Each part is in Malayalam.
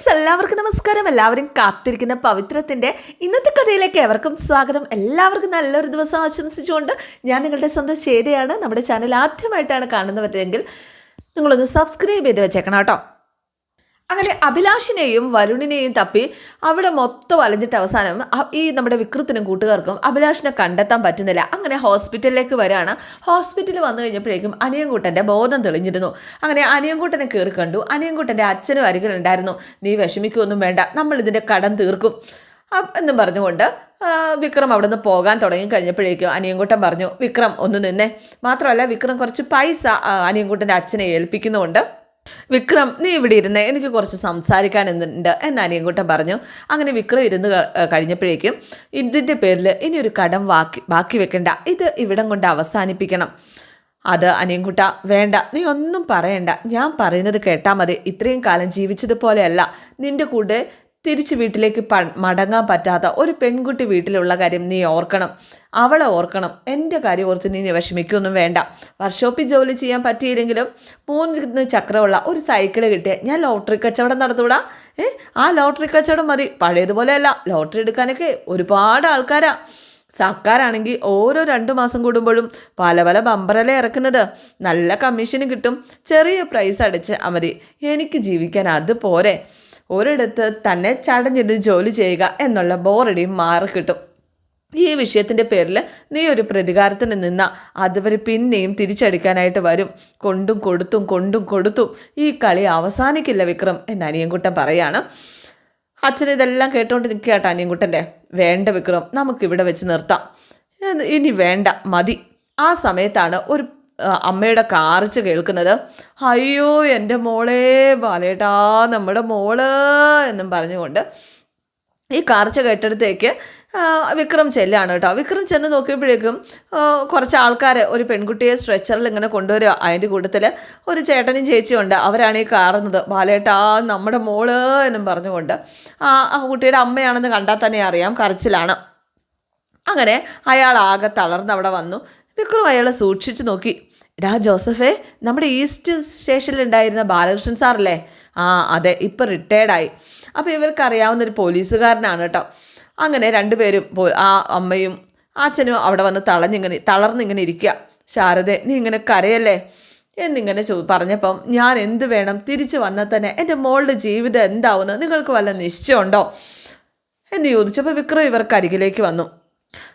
ഫ്രണ്ട്സ് എല്ലാവർക്കും നമസ്കാരം. എല്ലാവരും കാത്തിരിക്കുന്ന പവിത്രത്തിന്റെ ഇന്നത്തെ കഥയിലേക്ക് എവർക്കും സ്വാഗതം. എല്ലാവർക്കും നല്ലൊരു ദിവസം ആശംസിച്ചുകൊണ്ട് ഞാൻ നിങ്ങളുടെ സ്വന്തം ചേതയാണ് നമ്മുടെ ചാനൽ ആദ്യമായിട്ടാണ് കാണുന്നവരെങ്കിൽ നിങ്ങളൊന്ന് സബ്സ്ക്രൈബ് ചെയ്ത് വെച്ചേക്കണം കേട്ടോ. അങ്ങനെ അഭിലാഷിനെയും വരുണിനെയും തപ്പി അവിടെ മൊത്തം വലഞ്ഞിട്ട് അവസാനം ഈ നമ്മുടെ വിക്രത്തിനും കൂട്ടുകാർക്കും അഭിലാഷിനെ കണ്ടെത്താൻ പറ്റുന്നില്ല. അങ്ങനെ ഹോസ്പിറ്റലിലേക്ക് വരാണ് ഹോസ്പിറ്റലിൽ വന്നു കഴിഞ്ഞപ്പോഴേക്കും അനിയൻകുട്ടന്റെ ബോധം തെളിഞ്ഞിരുന്നു. അങ്ങനെ അനിയൻകൂട്ടനെ കയറി കണ്ടു. അനിയൻകുട്ടന്റെ അച്ഛനും അരികിലുണ്ടായിരുന്നു. നീ വിഷമിക്കൊന്നും വേണ്ട. നമ്മളിതിന്റെ കടം തീർക്കും. എന്നും പറഞ്ഞുകൊണ്ട് വിക്രം അവിടെ നിന്ന് പോകാൻ തുടങ്ങി കഴിഞ്ഞപ്പോഴേക്കും അനിയൻകുട്ടൻ പറഞ്ഞു വിക്രം ഒന്ന് നിന്നെ. മാത്രമല്ല വിക്രം കുറച്ച് പൈസ അനിയൻകുട്ടന്റെ അച്ഛനെ ഏൽപ്പിക്കുന്നുമുണ്ട്. വിക്രം നീ ഇവിടെ ഇരുന്ന് എനിക്ക് കുറച്ച് സംസാരിക്കാൻ എന്നുണ്ട് എന്ന് അനിയൻകുട്ടൻ പറഞ്ഞു. അങ്ങനെ വിക്രം ഇരുന്ന് കഴിഞ്ഞപ്പോഴേക്കും ഇതിന്റെ പേരിൽ ഇനി ഒരു കടം ബാക്കി ബാക്കി വെക്കണ്ട. ഇത് ഇവിടം കൊണ്ട് അവസാനിപ്പിക്കണം. അത് അനിയൻകുട്ട വേണ്ട നീ ഒന്നും പറയണ്ട. ഞാൻ പറയുന്നത് കേട്ടാൽ മതി. ഇത്രയും കാലം ജീവിച്ചതുപോലെയല്ല. നിന്റെ കൂടെ തിരിച്ച് വീട്ടിലേക്ക് പ മടങ്ങാൻ പറ്റാത്ത ഒരു പെൺകുട്ടി വീട്ടിലുള്ള കാര്യം നീ ഓർക്കണം. അവളെ ഓർക്കണം. എന്റെ കാര്യം ഓർത്ത് നീ വിഷമിക്കൊന്നും വേണ്ട. വർക്ക്ഷോപ്പിൽ ജോലി ചെയ്യാൻ പറ്റിയില്ലെങ്കിലും മൂന്ന് ചക്രമുള്ള ഒരു സൈക്കിൾ കിട്ടിയ ഞാൻ ലോട്ടറി കച്ചവടം നടത്തൂടാ? ഏ? ആ ലോട്ടറി കച്ചവടം മതി. പഴയതുപോലെയല്ല. ലോട്ടറി എടുക്കാനൊക്കെ ഒരുപാട് ആൾക്കാരാ. സർക്കാരാണെങ്കിൽ ഓരോ രണ്ട് മാസം കൂടുമ്പോഴും പല പല ബമ്പറല്ലേ ഇറക്കുന്നത്. നല്ല കമ്മീഷന് കിട്ടും. ചെറിയ പ്രൈസ് അടിച്ച് മതി. എനിക്ക് ജീവിക്കാൻ അത് പോരെ. ഒരിടത്ത് തന്നെ ചടഞ്ഞിരുന്ന് ജോലി ചെയ്യുക എന്നുള്ള ബോറടിയും മാറി കിട്ടും. ഈ വിഷയത്തിന്റെ പേരിൽ നീ ഒരു പ്രതികാരത്തിന് നിന്ന. അതുവരെ പിന്നെയും തിരിച്ചടിക്കാനായിട്ട് വരും. കൊണ്ടും കൊടുത്തും കൊണ്ടും കൊടുത്തും. ഈ കളി അവസാനിക്കില്ല വിക്രം എന്ന് അനിയൻകുട്ടൻ പറയാണ്. അച്ഛൻ ഇതെല്ലാം കേട്ടുകൊണ്ട് നിൽക്കുക കേട്ടോ അനിയൻകുട്ടന്റെ. വേണ്ട വിക്രം നമുക്കിവിടെ വെച്ച് നിർത്താം. ഇനി വേണ്ട മതി. ആ സമയത്താണ് ഒരു അമ്മയുടെ കാറിച്ച് കേൾക്കുന്നത് അയ്യോ എന്റെ മോളെ ബാലേട്ടാ നമ്മുടെ മോൾ എന്നും പറഞ്ഞുകൊണ്ട് ഈ കാർച്ച കേട്ടടുത്തേക്ക് വിക്രം ചെല്ലാണ് കേട്ടോ. വിക്രം ചെന്ന് നോക്കിയപ്പോഴേക്കും കുറച്ച് ആൾക്കാർ ഒരു പെൺകുട്ടിയെ സ്ട്രെച്ചറിൽ ഇങ്ങനെ കൊണ്ടുവരിക. അതിന്റെ കൂട്ടത്തിൽ ഒരു ചേട്ടനും ചേച്ചിയുണ്ട് അവരാണ് ഈ കാറുന്നത്. ബാലേട്ടാ നമ്മുടെ മോൾ എന്നും പറഞ്ഞുകൊണ്ട് ആ ആ കുട്ടിയുടെ അമ്മയാണെന്ന് കണ്ടാൽ തന്നെ അറിയാം കരച്ചിലാണ്. അങ്ങനെ അയാൾ ആകെ തളർന്ന് അവിടെ വന്നു. വിക്രം അയാളെ സൂക്ഷിച്ചു നോക്കി. എടാ ജോസഫേ നമ്മുടെ ഈസ്റ്റ് സ്റ്റേഷനിലുണ്ടായിരുന്ന ബാലകൃഷ്ണൻ സാറല്ലേ? ആ അതെ ഇപ്പം റിട്ടയർഡായി. അപ്പോൾ ഇവർക്ക് അറിയാവുന്ന ഒരു പോലീസുകാരനാണ് കേട്ടോ. അങ്ങനെ രണ്ടുപേരും ആ അമ്മയും അച്ഛനും അവിടെ വന്ന് തളഞ്ഞിങ്ങനെ തളർന്നിങ്ങനെ ഇരിക്കുക ശാരദെ നീ ഇങ്ങനെ കരയല്ലേ? എന്നിങ്ങനെ ചോ പറഞ്ഞപ്പം ഞാൻ എന്ത് വേണം? തിരിച്ചു വന്നാൽ തന്നെ എന്റെ മോളുടെ ജീവിതം എന്താവുമെന്ന് നിങ്ങൾക്ക് വല്ല നിശ്ചയമുണ്ടോ? എന്ന് ചോദിച്ചപ്പോൾ വിക്രം ഇവർക്ക് അരികിലേക്ക് വന്നു.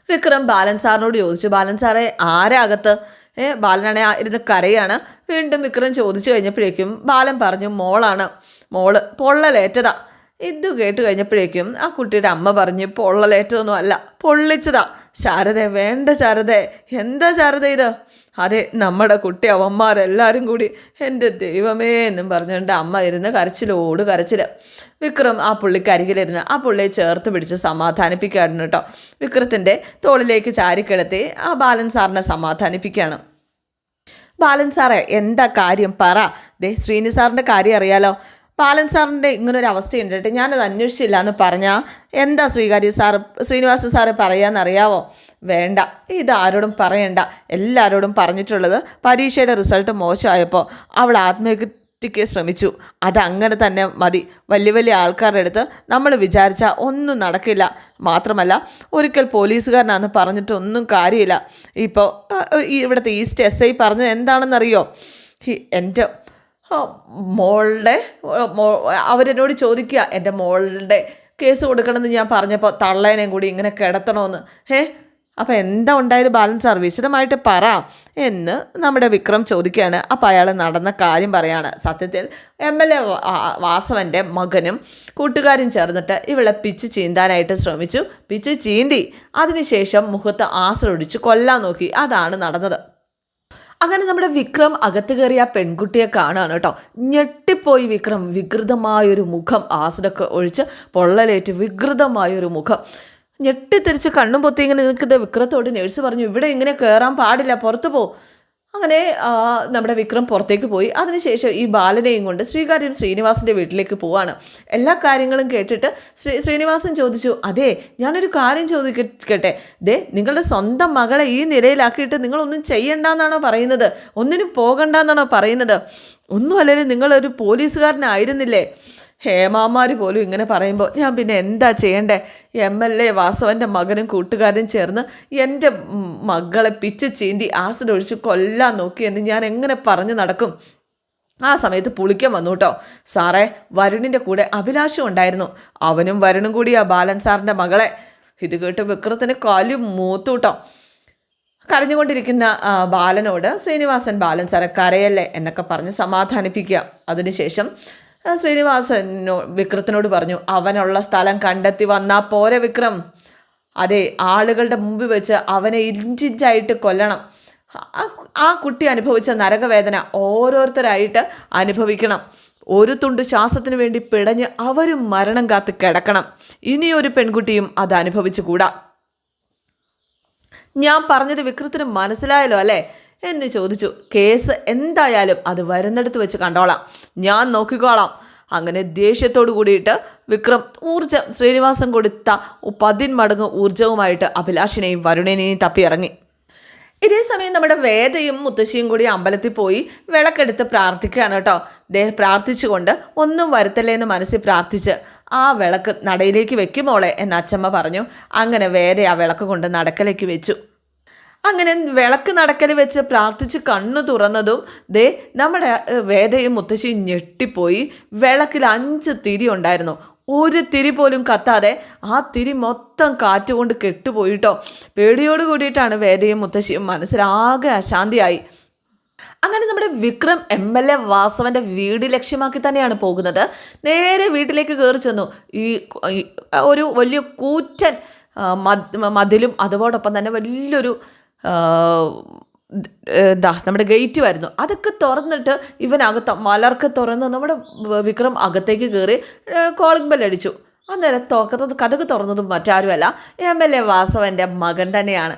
വിക്രം ബാലൻ സാറിനോട് ചോദിച്ചു ബാലൻ സാറേ ആരാ അകത്ത്? ഏ ബാലനാണെ ഇരുന്ന് കരയാണ്. വീണ്ടും വിക്രം ചോദിച്ചു കഴിഞ്ഞപ്പോഴേക്കും ബാലൻ പറഞ്ഞു മോളാണ്. മോൾ പൊള്ളലേറ്റതാ. ഇത് കേട്ട് കഴിഞ്ഞപ്പോഴേക്കും ആ കുട്ടിയുടെ അമ്മ പറഞ്ഞു പൊള്ളലേറ്റതൊന്നും അല്ല പൊള്ളിച്ചതാ. ശാരദ വേണ്ട ശാരദ. എന്താ ശാരദ ഇത്? അതെ നമ്മുടെ കുട്ടി അവന്മാരെല്ലാവരും കൂടി എന്റെ ദൈവമേ എന്നും പറഞ്ഞുകൊണ്ട് അമ്മ ഇരുന്ന് കരച്ചിലോട് കരച്ചിൽ വിക്രം ആ പുള്ളിക്ക് അരികിലിരുന്ന് ആ പുള്ളിയെ ചേർത്ത് പിടിച്ച് സമാധാനിപ്പിക്കുകയായിരുന്നു കേട്ടോ. വിക്രത്തിന്റെ തോളിലേക്ക് ചാരിക്കിടത്തി ആ ബാലൻ സാറിനെ സമാധാനിപ്പിക്കുകയാണ്. ബാലൻ സാറേ എന്താ കാര്യം പറ. ദേ ശ്രീനി സാറിന്റെ കാര്യം അറിയാലോ. ബാലൻ സാറിന്റെ ഇങ്ങനൊരു അവസ്ഥയുണ്ട് കേട്ടോ. ഞാനത് അന്വേഷിച്ചില്ല എന്ന് പറഞ്ഞാൽ എന്താ ശ്രീകാര്യ സാറ് ശ്രീനിവാസ സാറ് പറയാമെന്നറിയാവോ വേണ്ട. ഇത് ആരോടും പറയണ്ട. എല്ലാവരോടും പറഞ്ഞിട്ടുള്ളത് പരീക്ഷയുടെ റിസൾട്ട് മോശമായപ്പോൾ അവൾ ആത്മഹത്യക്ക് ശ്രമിച്ചു. അതങ്ങനെ തന്നെ മതി. വലിയ വലിയ ആൾക്കാരുടെ അടുത്ത് നമ്മൾ വിചാരിച്ചാൽ ഒന്നും നടക്കില്ല. മാത്രമല്ല ഒരിക്കൽ പോലീസുകാരനാണെന്ന് പറഞ്ഞിട്ടൊന്നും കാര്യമില്ല. ഇപ്പോൾ ഇവിടുത്തെ ഈസ്റ്റ് എസ് ഐ പറഞ്ഞത് എന്താണെന്നറിയോ? എന്റെ മോളുടെ അവരെന്നോട് ചോദിക്കുക എന്റെ മോളുടെ കേസ് കൊടുക്കണമെന്ന് ഞാൻ പറഞ്ഞപ്പോൾ തള്ളേനേയും കൂടി ഇങ്ങനെ കിടത്തണമെന്ന് ഹേ അപ്പോൾ എന്താ ഉണ്ടായത് ബാലൻ സാർ വിശദമായിട്ട് പറ എന്ന് നമ്മുടെ വിക്രം ചോദിക്കുകയാണ്. അപ്പോൾ അയാൾ നടന്ന കാര്യം പറയാണ്. സത്യത്തിൽ എം എൽ എ വാസവന്റെ മകനും കൂട്ടുകാരും ചേർന്നിട്ട് ഇവളെ പിച്ച് ചീന്താനായിട്ട് ശ്രമിച്ചു. പിച്ച് ചീന്തി. അതിനുശേഷം മുഖത്ത് ആശ്രയിച്ച് കൊല്ലാൻ നോക്കി. അതാണ് നടന്നത്. അങ്ങനെ നമ്മുടെ വിക്രം അകത്ത് കയറിയ പെൺകുട്ടിയെ കാണാണ് കേട്ടോ. ഞെട്ടിപ്പോയി വിക്രം. വികൃതമായൊരു മുഖം ആസിഡൊക്കെ ഒഴിച്ച് പൊള്ളലേറ്റ് വികൃതമായൊരു മുഖം. ഞെട്ടിത്തിരിച്ച് കണ്ണും പൊത്തി ഇങ്ങനെ നിൽക്കുന്ന. വിക്രത്തോട് നേഴ്സ് പറഞ്ഞു ഇവിടെ ഇങ്ങനെ കയറാൻ പാടില്ല. പുറത്തു പോ. അങ്ങനെ നമ്മുടെ വിക്രം പുറത്തേക്ക് പോയി. അതിനുശേഷം ഈ ബാലനെയും കൊണ്ട് ശ്രീകാര്യം ശ്രീനിവാസിന്റെ വീട്ടിലേക്ക് പോവാണ്. എല്ലാ കാര്യങ്ങളും കേട്ടിട്ട് ശ്രീ ശ്രീനിവാസൻ ചോദിച്ചു അതെ ഞാനൊരു കാര്യം ചോദിക്കട്ടെ? ദേ നിങ്ങളുടെ സ്വന്തം മകളെ ഈ നിലയിലാക്കിയിട്ട് നിങ്ങളൊന്നും ചെയ്യണ്ടെന്നാണോ പറയുന്നത്? ഒന്നിനും പോകണ്ടെന്നാണോ പറയുന്നത്? ഒന്നുമല്ലേ നിങ്ങളൊരു പോലീസുകാരനായിരുന്നില്ലേ? ഹേമാമാർ പോലും ഇങ്ങനെ പറയുമ്പോൾ ഞാൻ പിന്നെ എന്താ ചെയ്യണ്ടേ? എം എൽ എ വാസവന്റെ മകനും കൂട്ടുകാരും ചേർന്ന് എന്റെ മകളെ പിച്ച് ചീന്തി ആസിഡ് ഒഴിച്ച് കൊല്ലാൻ നോക്കിയെന്ന് ഞാൻ എങ്ങനെ പറഞ്ഞു നടക്കും? ആ സമയത്ത് പുളിക്കാൻ വന്നു കേട്ടോ. സാറേ വരുണിന്റെ കൂടെ അഭിലാഷം ഉണ്ടായിരുന്നു. അവനും വരുണും കൂടി ആ ബാലൻ സാറിന്റെ മകളെ. ഇത് കേട്ട് വിക്രത്തിന് കാലും മൂത്തു കേട്ടോ. കരഞ്ഞുകൊണ്ടിരിക്കുന്ന ബാലനോട് ശ്രീനിവാസൻ ബാലൻ സാറെ കരയല്ലേ? എന്നൊക്കെ പറഞ്ഞ് സമാധാനിപ്പിക്കുക. അതിനുശേഷം ശ്രീനിവാസനോ വിക്രത്തിനോട് പറഞ്ഞു അവനുള്ള സ്ഥലം കണ്ടെത്തി വന്നാൽ പോരെ വിക്രം. അതെ ആളുകളുടെ മുമ്പിൽ വെച്ച് അവനെ ഇഞ്ചിഞ്ചായിട്ട് കൊല്ലണം. ആ- ആ കുട്ടി അനുഭവിച്ച നരകവേദന ഓരോരുത്തരായിട്ട് അനുഭവിക്കണം. ഒരു തുണ്ട് ശ്വാസത്തിന് വേണ്ടി പിടഞ്ഞ് അവരും മരണം കാത്ത് കിടക്കണം. ഇനിയൊരു പെൺകുട്ടിയും അത് അനുഭവിച്ചുകൂടാ. ഞാൻ പറഞ്ഞത് വിക്രത്തിന് മനസ്സിലായല്ലോ അല്ലേ? എന്ന് ചോദിച്ചു. കേസ് എന്തായാലും അത് വരുന്നിടത്ത് വെച്ച് കണ്ടോളാം. ഞാൻ നോക്കിക്കോളാം. അങ്ങനെ ദേഷ്യത്തോടു കൂടിയിട്ട് വിക്രം ഊർജം ശ്രീനിവാസൻ കൊടുത്ത പതിന്മടങ്ങ് ഊർജവുമായിട്ട് അഭിലാഷിനെയും വരുണിനെയും തപ്പിയിറങ്ങി. ഇതേ സമയം നമ്മുടെ വേദയും മുത്തശ്ശിയും കൂടി അമ്പലത്തിൽ പോയി വിളക്കെടുത്ത് പ്രാർത്ഥിക്കുകയാണ് കേട്ടോ. ദേ പ്രാർത്ഥിച്ചുകൊണ്ട് ഒന്നും വരുത്തല്ലേ എന്ന് മനസ്സിൽ പ്രാർത്ഥിച്ച് ആ വിളക്ക് നടയിലേക്ക് വെക്കുമോളെ എന്ന് അച്ചമ്മ പറഞ്ഞു. അങ്ങനെ വേദ ആ വിളക്ക് കൊണ്ട് നടക്കലേക്ക് വെച്ചു. അങ്ങനെ വിളക്ക് നടക്കൽ വെച്ച് പ്രാർത്ഥിച്ച് കണ്ണു തുറന്നതും ദേ നമ്മുടെ വേദയും മുത്തശ്ശിയും ഞെട്ടിപ്പോയി. വിളക്കിൽ അഞ്ച് തിരി ഉണ്ടായിരുന്നു. ഒരു തിരി പോലും കത്താതെ ആ തിരി മൊത്തം കാറ്റുകൊണ്ട് കെട്ടുപോയിട്ടോ. പേടിയോട് കൂടിയിട്ടാണ് വേദയും മുത്തശ്ശിയും മനസ്സിലാകെ അശാന്തിയായി. അങ്ങനെ നമ്മുടെ വിക്രം എം എൽ എ വാസവന്റെ വീട് ലക്ഷ്യമാക്കി തന്നെയാണ് പോകുന്നത്. നേരെ വീട്ടിലേക്ക് കയറി ചെന്നു. ഈ ഒരു വലിയ കൂറ്റൻ മതിലും അതോടൊപ്പം തന്നെ വലിയൊരു എന്താ നമ്മുടെ ഗേറ്റ് വരുന്നു. അതൊക്കെ തുറന്നിട്ട് ഇവൻ ഇവനകത്ത് മലർക്ക് തുറന്ന് നമ്മുടെ വിക്രം അകത്തേക്ക് കയറി കോളിംഗ് ബെൽ അടിച്ചു. അന്നേരം തുറക്കുന്നത് കഥക് തുറന്നതും മറ്റാരുമല്ല. എം എൽ എ വാസവന്റെ മകൻ തന്നെയാണ്.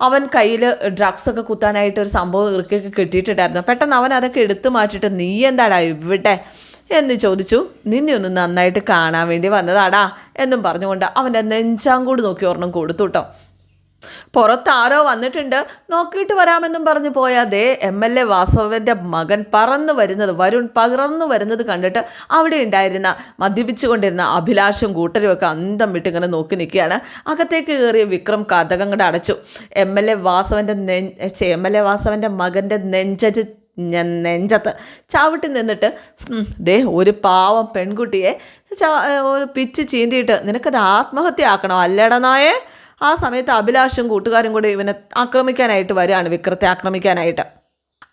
അവൻ കയ്യിൽ ഡ്രഗ്സൊക്കെ കുത്താനായിട്ട് ഒരു സംഭവം ഇറുക്കൊക്കെ കിട്ടിയിട്ടുണ്ടായിരുന്നു. പെട്ടെന്ന് അവൻ അതൊക്കെ എടുത്തു മാറ്റിയിട്ട് നീ എന്താടാ ഇവിടെ? എന്ന് ചോദിച്ചു. നിന്നെ ഒന്ന് നന്നായിട്ട് കാണാൻ വേണ്ടി വന്നതാടാ എന്നും പറഞ്ഞുകൊണ്ട് അവന്റെ നെഞ്ചാങ്കൂട് നോക്കി ഒരെണ്ണം കൊടുത്തു കേട്ടോ പുറത്ത് ആരോ വന്നിട്ടുണ്ട്. നോക്കിയിട്ട് വരാമെന്നും പറഞ്ഞു പോയ എം എൽ എ വാസവന്റെ മകൻ പറന്നു വരുന്നത് വരുൺ പകർന്നു വരുന്നത് കണ്ടിട്ട് അവിടെ ഉണ്ടായിരുന്ന മദ്യപിച്ചുകൊണ്ടിരുന്ന അഭിലാഷും കൂട്ടരും ഒക്കെ അന്തം വിട്ട് ഇങ്ങനെ നോക്കി നിൽക്കുകയാണ്. അകത്തേക്ക് കയറിയ വിക്രം കഥകം കൂടെ അടച്ചു. എം എൽ എ വാസവന്റെ നെ എം എൽ എ വാസവന്റെ മകന്റെ നെഞ്ചജ് നെഞ്ചത്ത് ചവിട്ടി നിന്നിട്ട് ദേ ഒരു പാവം പെൺകുട്ടിയെ ഒരു പിച്ച് ചീന്തിയിട്ട് നിനക്കത് ആത്മഹത്യ ആക്കണോ അല്ലടാ നായേ? ആ സമയത്ത് അഭിലാഷും കൂട്ടുകാരും കൂടെ ഇവനെ ആക്രമിക്കാനായിട്ട് വരികയാണ് വിക്രത്തെ ആക്രമിക്കാനായിട്ട്.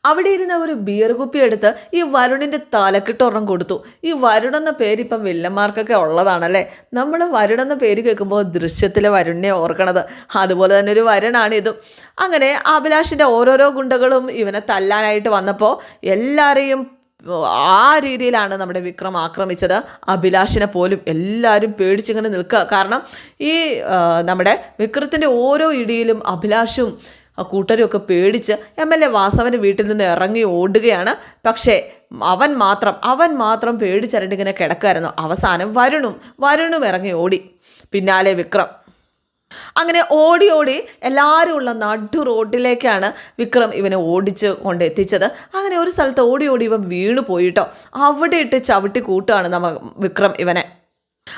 അവിടെ ഇരുന്ന ഒരു ബിയർ കുപ്പി എടുത്ത് ഈ വരുണിന്റെ തലക്കിട്ടൊരെണ്ണം കൊടുത്തു. ഈ വരുൺ എന്ന പേര് ഇപ്പം വില്ലന്മാർക്കൊക്കെ ഉള്ളതാണല്ലേ? നമ്മൾ വരുൺ എന്ന പേര് കേൾക്കുമ്പോൾ ദൃശ്യത്തിലെ വരുണിനെ ഓർക്കണത്. അതുപോലെ തന്നെ ഒരു വരുണാണ് ഇതും. അങ്ങനെ അഭിലാഷിന്റെ ഓരോരോ ഗുണ്ടകളും ഇവനെ തല്ലാനായിട്ട് വന്നപ്പോൾ എല്ലാവരെയും ആ രീതിയിലാണ് നമ്മുടെ വിക്രം ആക്രമിച്ചത്. അഭിലാഷിനെ പോലും എല്ലാവരും പേടിച്ചിങ്ങനെ നിൽക്കുക. കാരണം ഈ നമ്മുടെ വിക്രത്തിന്റെ ഓരോ ഇടിയിലും അഭിലാഷും കൂട്ടരുമൊക്കെ പേടിച്ച് എം എൽ എ വാസവന്റെ വീട്ടിൽ നിന്ന് ഇറങ്ങി ഓടുകയാണ്. പക്ഷേ അവൻ മാത്രം അവൻ മാത്രം പേടിച്ചരണ്ടിങ്ങനെ കിടക്കുമായിരുന്നു അവസാനം വരുണും വരുണും ഇറങ്ങി ഓടി. പിന്നാലെ വിക്രം. അങ്ങനെ ഓടി ഓടി എല്ലാവരും ഉള്ള നടു റോഡിലേക്കാണ് വിക്രം ഇവനെ ഓടിച്ച് കൊണ്ടെത്തിച്ചത് അങ്ങനെ ഒരു സ്ഥലത്ത് ഓടി ഓടി ഇവൻ വീണു പോയിട്ടോ അവിടെ ഇട്ട് ചവിട്ടി കൂട്ടുകയാണ് നമ്മ വിക്രം ഇവനെ.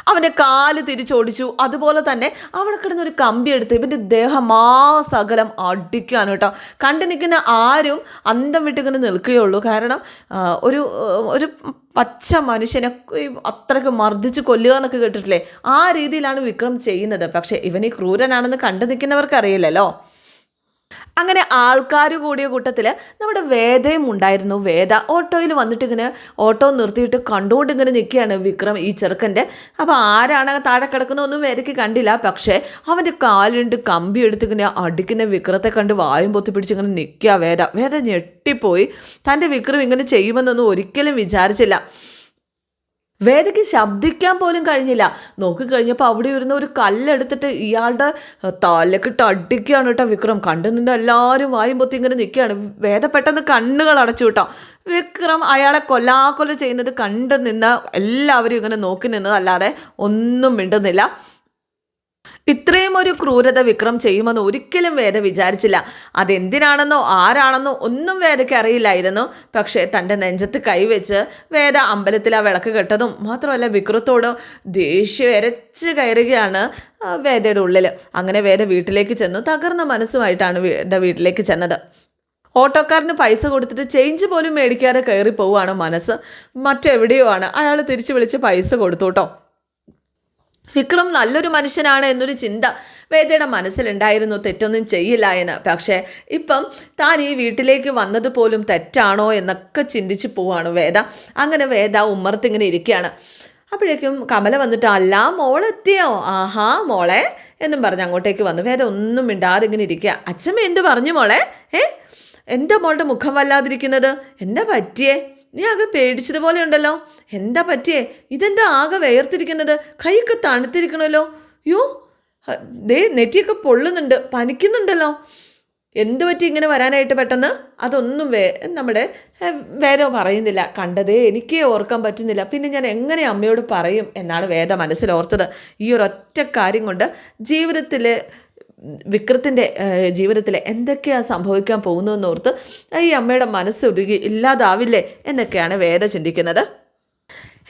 അവന്റെ കാൽ തിരിച്ചോടിച്ചു. അതുപോലെ തന്നെ അവിടെ കിടന്നൊരു കമ്പി എടുത്ത് ഇവന്റെ ദേഹമാസകലം അടിക്കുകയാണ് കേട്ടോ. കണ്ടു നിൽക്കുന്ന ആരും അന്തം വിട്ടിങ്ങനെ നിൽക്കുകയുള്ളൂ കാരണം ഒരു ഒരു പച്ച മനുഷ്യനെ അത്രയ്ക്ക് മർദ്ദിച്ച് കൊല്ലുക എന്നൊക്കെ കേട്ടിട്ടില്ലേ? ആ രീതിയിലാണ് വിക്രം ചെയ്യുന്നത്. പക്ഷേ ഇവനീ ക്രൂരനാണെന്ന് കണ്ടു നിൽക്കുന്നവർക്ക് അറിയില്ലല്ലോ അങ്ങനെ ആൾക്കാർ കൂടിയ കൂട്ടത്തിൽ നമ്മുടെ വേദയും ഉണ്ടായിരുന്നു. വേദ ഓട്ടോയിൽ വന്നിട്ട് ഇങ്ങനെ ഓട്ടോ നിർത്തിയിട്ട് കണ്ടുകൊണ്ട് ഇങ്ങനെ നിൽക്കുകയാണ് വിക്രം ഈ ചെറുക്കന്റെ. അപ്പോൾ ആരാണ് താഴെ കിടക്കുന്നതൊന്നും വേദയ്ക്ക് കണ്ടില്ല. പക്ഷേ അവന്റെ കാലുണ്ട് കമ്പി എടുത്ത് ഇങ്ങനെ അടിക്കുന്ന വിക്രത്തെ കണ്ട് വായും പൊത്തി പിടിച്ച് ഇങ്ങനെ നിൽക്കുക വേദ. വേദ ഞെട്ടിപ്പോയി. തന്റെ വിക്രം ഇങ്ങനെ ചെയ്യുമെന്നൊന്നും ഒരിക്കലും വിചാരിച്ചില്ല. വേദയ്ക്ക് ശബ്ദിക്കാൻ പോലും കഴിഞ്ഞില്ല. നോക്കിക്കഴിഞ്ഞപ്പോൾ അവിടെ ഇരുന്ന ഒരു കല്ലെടുത്തിട്ട് ഇയാളുടെ തലക്കിട്ട് അടിക്കുകയാണ് കേട്ടോ വിക്രം. കണ്ടു നിന്ന് എല്ലാവരും വായും പൊത്തി ഇങ്ങനെ നിൽക്കുകയാണ്. വേദ പെട്ടെന്ന് കണ്ണുകൾ അടച്ചു കേട്ടോ. വിക്രം അയാളെ കൊല്ലാക്കൊല ചെയ്യുന്നത് കണ്ടു നിന്ന് എല്ലാവരും ഇങ്ങനെ നോക്കി നിന്നതല്ലാതെ ഒന്നും മിണ്ടുന്നില്ല. ഇത്രയും ഒരു ക്രൂരത വിക്രം ചെയ്യുമെന്ന് ഒരിക്കലും വേദ വിചാരിച്ചില്ല. അതെന്തിനാണെന്നോ ആരാണെന്നോ ഒന്നും വേദയ്ക്ക് അറിയില്ലായിരുന്നു. പക്ഷേ തന്റെ നെഞ്ചത്ത് കൈവച്ച് വേദ അമ്പലത്തിൽ ആ വിളക്ക് കെട്ടതും മാത്രമല്ല വിക്രത്തോട് ദേഷ്യം എരച്ച് കയറുകയാണ് വേദയുടെ ഉള്ളിൽ അങ്ങനെ വേദ വീട്ടിലേക്ക് ചെന്നു. തകർന്ന മനസ്സുമായിട്ടാണ് വേദ വീട്ടിലേക്ക് ചെന്നത്. ഓട്ടോക്കാരന് പൈസ കൊടുത്തിട്ട് ചേഞ്ച് പോലും മേടിക്കാതെ കയറി പോവുകയാണ് മനസ്സ്. മറ്റെവിടെയോ ആണ്. അയാൾ തിരിച്ചു വിളിച്ച് പൈസ കൊടുത്തു കേട്ടോ. വിക്രം നല്ലൊരു മനുഷ്യനാണ് എന്നൊരു ചിന്ത വേദയുടെ മനസ്സിലുണ്ടായിരുന്നു. തെറ്റൊന്നും ചെയ്യില്ല എന്ന്. പക്ഷേ ഇപ്പം താൻ ഈ വീട്ടിലേക്ക് വന്നത് പോലും തെറ്റാണോ എന്നൊക്കെ ചിന്തിച്ചു പോവാണ് വേദ. അങ്ങനെ വേദ ഉമ്മർത്തിങ്ങനെ ഇരിക്കുകയാണ്. അപ്പോഴേക്കും കമല വന്നിട്ട് അല്ല മോളെത്തിയോ ആഹാ മോളെ എന്നും പറഞ്ഞ് അങ്ങോട്ടേക്ക് വന്നു. വേദ ഒന്നും മിണ്ടാതെ ഇങ്ങനെ ഇരിക്കുക. അച്ഛമ്മ എന്ത് പറഞ്ഞു മോളെ? ഏ? എന്താ മോളുടെ മുഖം വല്ലാതിരിക്കുന്നത്? എന്താ പറ്റിയേ? നീ ആകെ പേടിച്ചതുപോലെ ഉണ്ടല്ലോ. എന്താ പറ്റിയേ? ഇതെന്താ ആകെ വേർത്തിരിക്കുന്നത് കൈയൊക്കെ തണുത്തിരിക്കണല്ലോ യോ ദേ നെറ്റിയൊക്കെ പൊള്ളുന്നുണ്ട്. പനിക്കുന്നുണ്ടല്ലോ. എന്ത് പറ്റി ഇങ്ങനെ വരാനായിട്ട് പെട്ടെന്ന്? അതൊന്നും വേ നമ്മുടെ വേദം പറയുന്നില്ല. കണ്ടതേ എനിക്കേ ഓർക്കാൻ പറ്റുന്നില്ല. പിന്നെ ഞാൻ എങ്ങനെ അമ്മയോട് പറയും എന്നാണ് വേദ മനസ്സിലോർത്തത്. ഈ ഒരൊറ്റ കാര്യം കൊണ്ട് ജീവിതത്തിൽ വിക്രത്തിന്റെ ജീവിതത്തിൽ എന്തൊക്കെയാണ് സംഭവിക്കാൻ പോകുന്നതെന്നോർത്ത് ഈ അമ്മയുടെ മനസ്സുരുകി ഇല്ലാതാവില്ലേ എന്നൊക്കെയാണ് വേദ ചിന്തിക്കുന്നത്.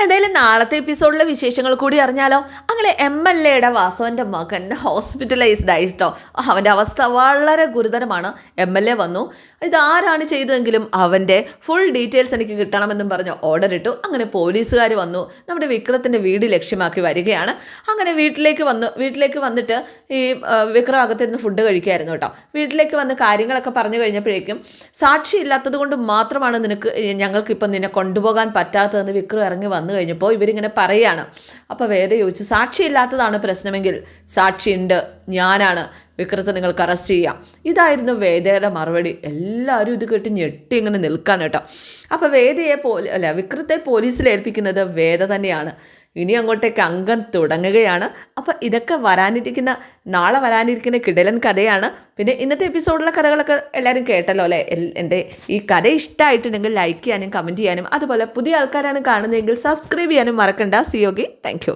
എന്തായാലും നാളത്തെ എപ്പിസോഡിലെ വിശേഷങ്ങൾ കൂടി അറിഞ്ഞാലോ? അങ്ങനെ എം എൽ എയുടെ വാസവന്റെ മകൻ ഹോസ്പിറ്റലൈസ്ഡ് ആയിട്ടോ. അവന്റെ അവസ്ഥ വളരെ ഗുരുതരമാണ്. എം എൽ എ വന്നു. ഇത് ആരാണ് ചെയ്തതെങ്കിലും അവന്റെ ഫുൾ ഡീറ്റെയിൽസ് എനിക്ക് കിട്ടണമെന്നും പറഞ്ഞ് ഓർഡർ ഇട്ടു. അങ്ങനെ പോലീസുകാർ വന്നു. നമ്മുടെ വിക്രത്തിന്റെ വീട് ലക്ഷ്യമാക്കി വരികയാണ്. അങ്ങനെ വീട്ടിലേക്ക് വന്നു. വീട്ടിലേക്ക് വന്നിട്ട് ഈ വിക്രം അകത്തിരുന്ന് ഫുഡ് കഴിക്കായിരുന്നു കേട്ടോ. വീട്ടിലേക്ക് വന്ന് കാര്യങ്ങളൊക്കെ പറഞ്ഞു കഴിഞ്ഞപ്പോഴേക്കും സാക്ഷി ഇല്ലാത്തത് കൊണ്ട് മാത്രമാണ് നിനക്ക് ഞങ്ങൾക്കിപ്പം നിന്നെ കൊണ്ടുപോകാൻ പറ്റാത്തതെന്ന് വിക്രം ഇറങ്ങി വന്നു കഴിഞ്ഞപ്പോൾ ഇവരിങ്ങനെ പറയാണ് അപ്പോൾ വേദ ചോദിച്ചു സാക്ഷിയില്ലാത്തതാണ് പ്രശ്നമെങ്കിൽ സാക്ഷിയുണ്ട് ഞാനാണ് വിക്രത്തെ നിങ്ങൾക്ക് അറസ്റ്റ് ചെയ്യാം. ഇതായിരുന്നു വേദയുടെ മറുപടി. എല്ലാവരും ഇത് കേട്ട് ഞെട്ടി ഇങ്ങനെ നിൽക്കാൻ കേട്ടോ. അപ്പോൾ വേദയെ പോലെ അല്ല വിക്രത്തെ പോലീസിൽ ഏൽപ്പിക്കുന്നത് വേദ തന്നെയാണ്. ഇനി അങ്ങോട്ടേക്ക് അംഗം തുടങ്ങുകയാണ്. അപ്പോൾ ഇതൊക്കെ വരാനിരിക്കുന്ന നാളെ വരാനിരിക്കുന്ന കിടലൻ കഥയാണ്. പിന്നെ ഇന്നത്തെ എപ്പിസോഡിലെ കഥകളൊക്കെ എല്ലാവരും കേട്ടല്ലോ അല്ലേ? എന്റെ ഈ കഥ ഇഷ്ടമായിട്ടുണ്ടെങ്കിൽ ലൈക്ക് ചെയ്യാനും കമന്റ് ചെയ്യാനും അതുപോലെ പുതിയ ആൾക്കാരാണ് കാണുന്നതെങ്കിൽ സബ്സ്ക്രൈബ് ചെയ്യാനും മറക്കണ്ട. സിയോഗി താങ്ക്